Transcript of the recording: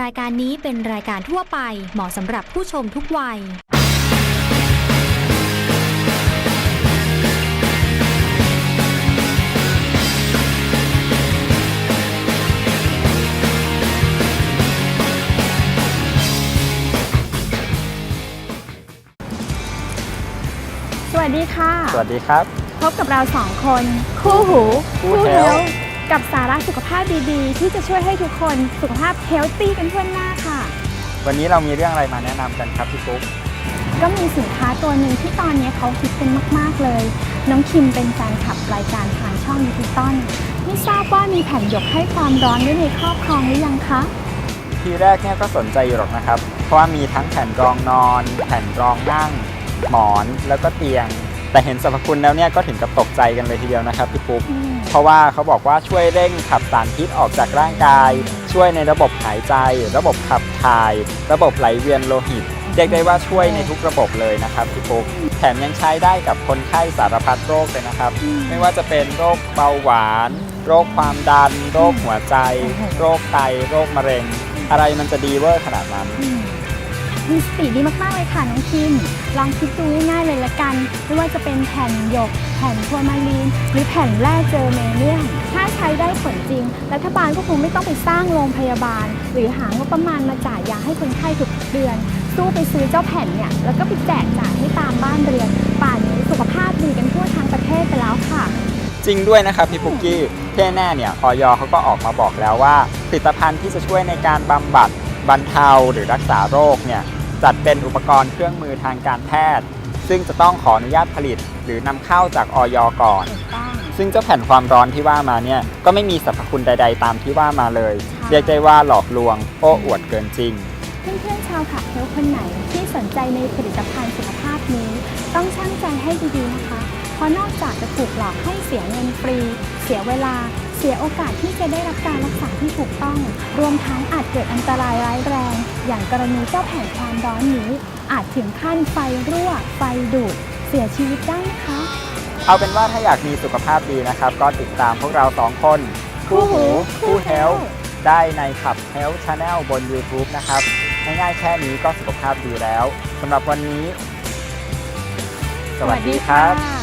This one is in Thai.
รายการนี้เป็นรายการทั่วไปเหมาะสำหรับผู้ชมทุกวัย สวัสดีค่ะ สวัสดีครับ พบกับเราสองคน คู่หู คู่เฮ Health กับสาระสุขภาพดีๆ ที่จะช่วยให้ทุกคนสุขภาพเฮลตี้กันทั่วหน้าค่ะ วันนี้เรามีเรื่องอะไรมาแนะนำกันครับพี่ปุ๊กก็มีสินค้าตัวหนึ่งที่ตอนนี้เขาฮิตกันมาก ๆ เลย น้องคิมเป็นแฟนคลับรายการทางช่องดิจิตอลไม่ทราบว่ามีแผ่นหยกให้ความร้อนไว้ในครอบครองหรือยังคะ ทีแรกเนี่ยก็สนใจอยู่หรอกนะครับ เพราะว่ามีทั้งแผ่นรองนอน แผ่นรองนั่ง หมอนแล้วก็เตียง แต่เห็นสรรพคุณแล้วเนี่ยก็ถึงกับตกใจกันเลยทีเดียวนะครับพี่ปุ๊ก อืม เพราะว่าเขาบอกว่าช่วยเร่งขับสารพิษออกจากร่างกาย ช่วยในระบบหายใจ ระบบขับถ่าย ระบบไหลเวียนโลหิตเรียกได้ว่าช่วยในทุกระบบเลยนะครับพี่ปุ๊กแถมยังใช้ได้กับคนไข้สารพัดโรคเลยนะครับอืมไม่ว่าจะเป็นโรคเบาหวาน โรคความดัน โรคหัวใจ โรคไตโรคมะเร็ง อะไรมันจะดีเวอร์ขนาดนั้นอื มีสติดีมากๆเลยค่ะน้องคิม ลองคิดดูง่ายๆเลยละกัน ไม่ว่าจะเป็นแผ่นหยก แผ่นทัวร์มาลีน หรือแผ่นแร่เจอเมเนียม ถ้าใช้ได้ผลจริง รัฐบาลก็คงไม่ต้องไปสร้างโรงพยาบาล หรือหางบประมาณมาจ่ายยาให้คนไข้ทุกเดือน สู้ไปซื้อเจ้าแผ่นเนี่ย แล้วก็ไปแจกจ่ายให้ตามบ้านเรือน ป่านนี้สุขภาพดีกันทั่วทั้งประเทศไปแล้วค่ะ จริงด้วยนะครับพี่ปุกกี้เท่แน่เนี่ยออยเขาก็ออกมาบอกแล้วว่าผลิตภัณฑ์ที่จะช่วยในการบำบัด บรรเทาหรือรักษาโรคเนี่ยจัดเป็นอุปกรณ์เครื่องมือทางการแพทย์ ซึ่งจะต้องขออนุญาตผลิต หรือนำเข้าจากออยก่อน ถูกต้อง ซึ่งเจ้าแผ่นความร้อนที่ว่ามาเนี่ยก็ไม่มีสรรพคุณใด ๆ ตามที่ว่ามาเลย ค่ะ เรียกได้ว่าหลอกลวงโอ้อวดเกินจริง เพื่อนๆชาวขับเฮลคนไหนที่สนใจในผลิตภัณฑ์สุขภาพนี้ ต้องช่างใจให้ดีๆนะคะ เพราะนอกจากจะถูกหลอกให้เสียเงินฟรี เสียเวลา เสียโอกาสที่จะได้รับการรักษาที่ถูกต้อง รวมทั้งอาจเกิดอันตรายร้ายแรง อย่างกรณีเจ้าแผ่นความร้อนนี้ อาจถึงขั้นไฟรั่ว ไฟดูด เสียชีวิตได้นะคะ เอาเป็นว่าถ้าอยากมีสุขภาพดีนะครับ ก็ติดตามพวกเราสองคน คู่หู คู่เฮลได้ในขับ Health Channel บน YouTube นะครับง่ายๆแค่นี้ก็สุขภาพดีแล้วสำหรับวันนี้ สวัสดีครับ